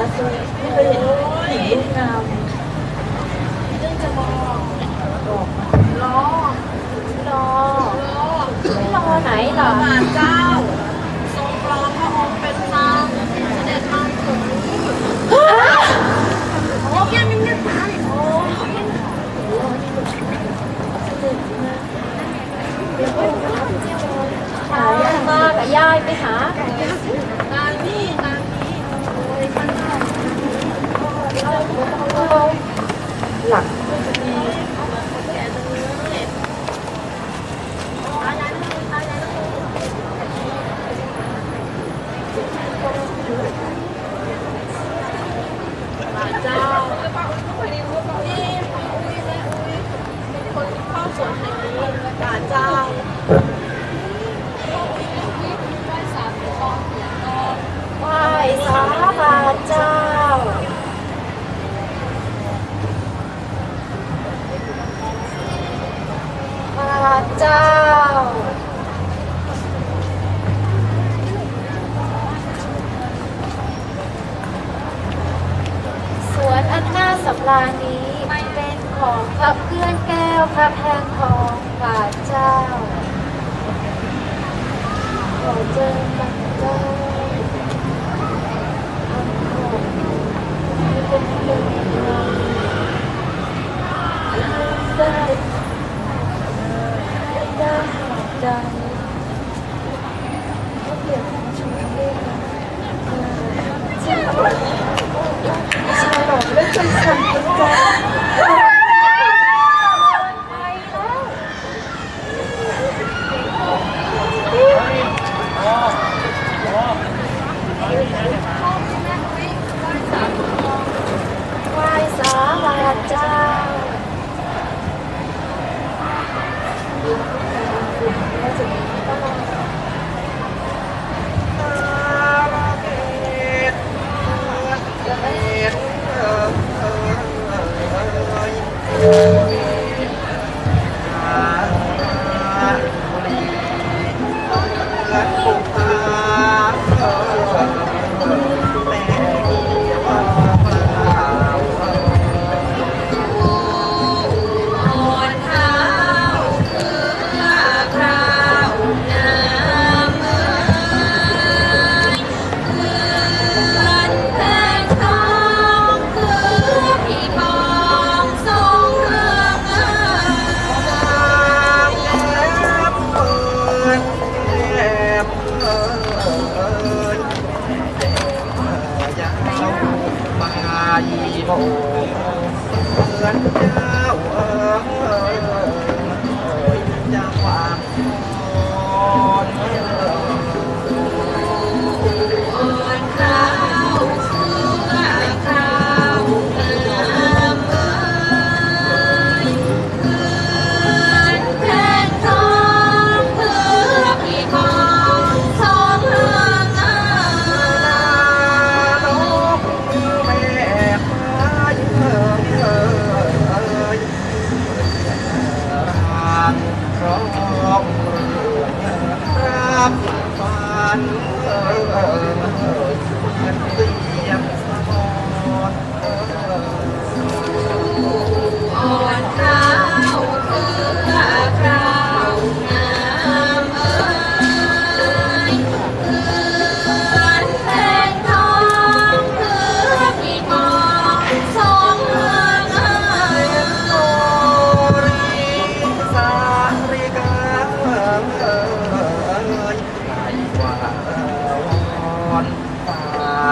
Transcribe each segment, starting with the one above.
ไม่เคยเห็หญิงปงามเรื่องจะบอกบอกรอรอไม่รอไหนหรอมาเจ้า ทรงรอพระองค์เป็นเจ้าเด็จมาถึงโอ้ยยังไม่ได้ตาโอ้ยหายาากอะย่าไปหา ตายนี่ตายนี่โอ้ย lặng. cầu trên mặt đất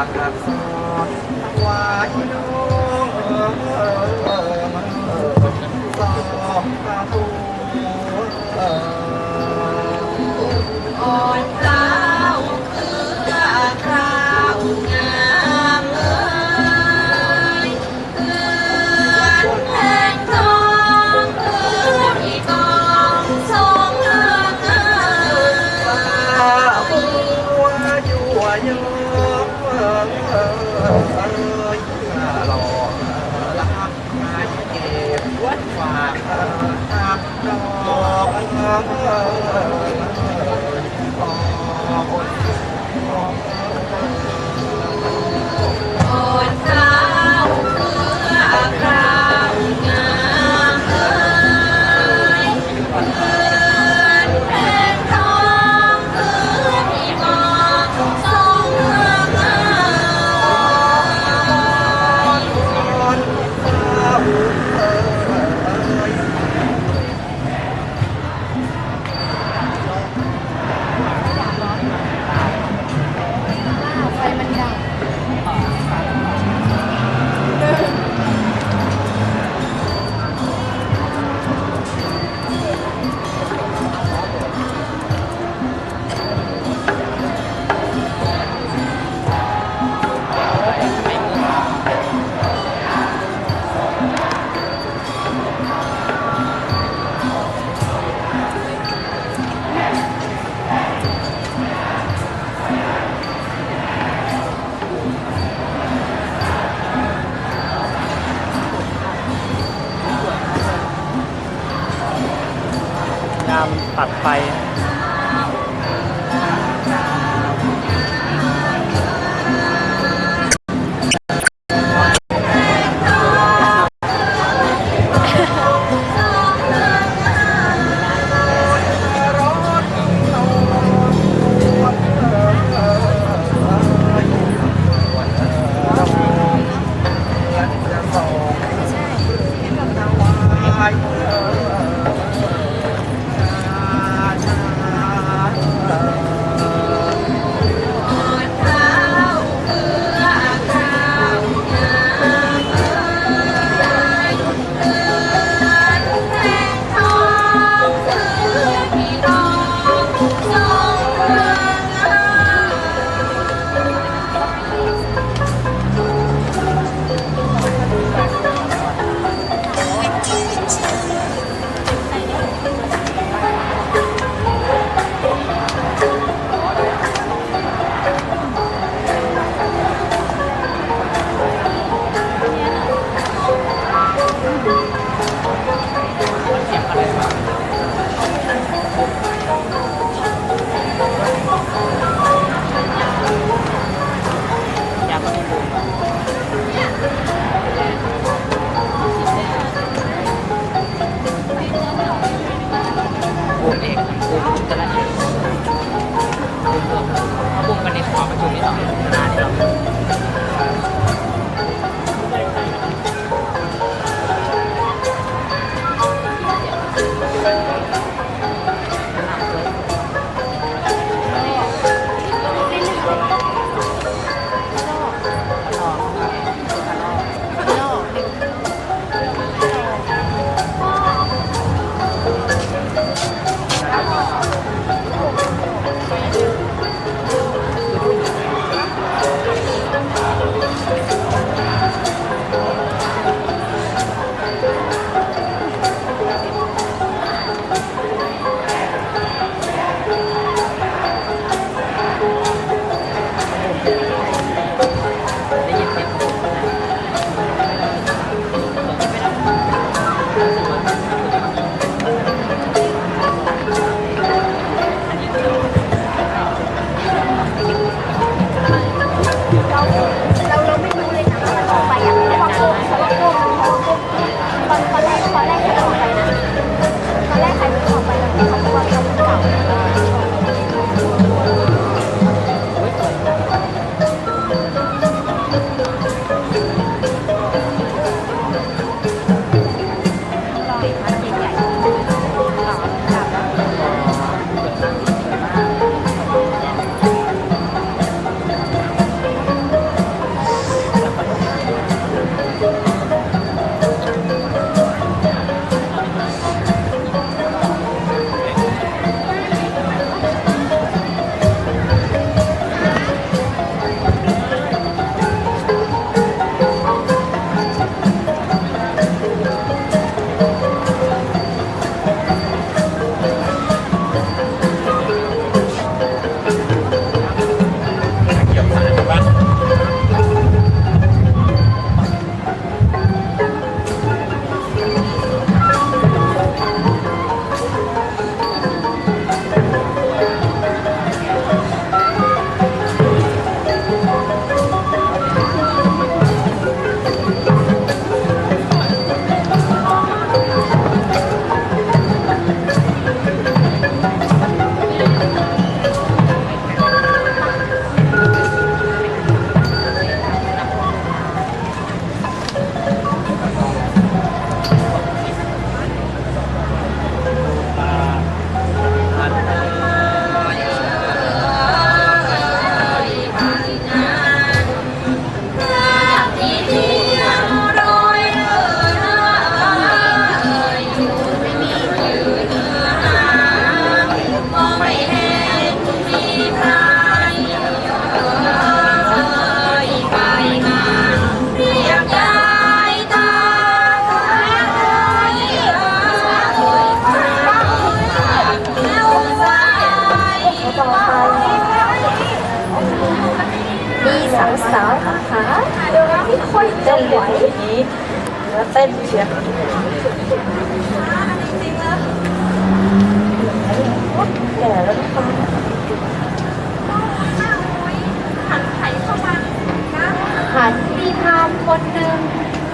ากราบสอนถวาย Ah, ah, ah, ah.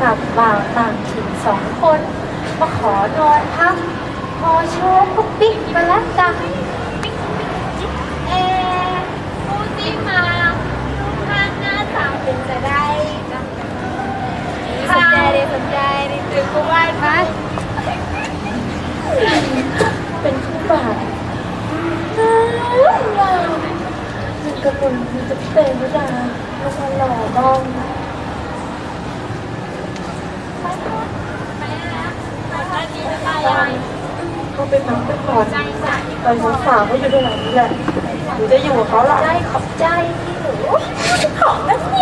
กับบ่าวต่างถิ่นสองคน มาขอนอนพักพอโชว์ปุ๊กปิ๊กมาแล้วจังเอผู้ที่มาทุกท่านหน้าตาเป็นจะได้สนใจเสนใจเลยถือกูไหว้ไหมเป็นคู่บ่าวมันกระปุนมันจะเต็นวิดามันหล่อบ้าง เขาไปพักไปก่อนไปสองสาวเขาอยู่ตรงไหนนี่แหละหนูจะอยู่กับเขาหรอได้ขอบใจที่หนูของนั่นนี่นะ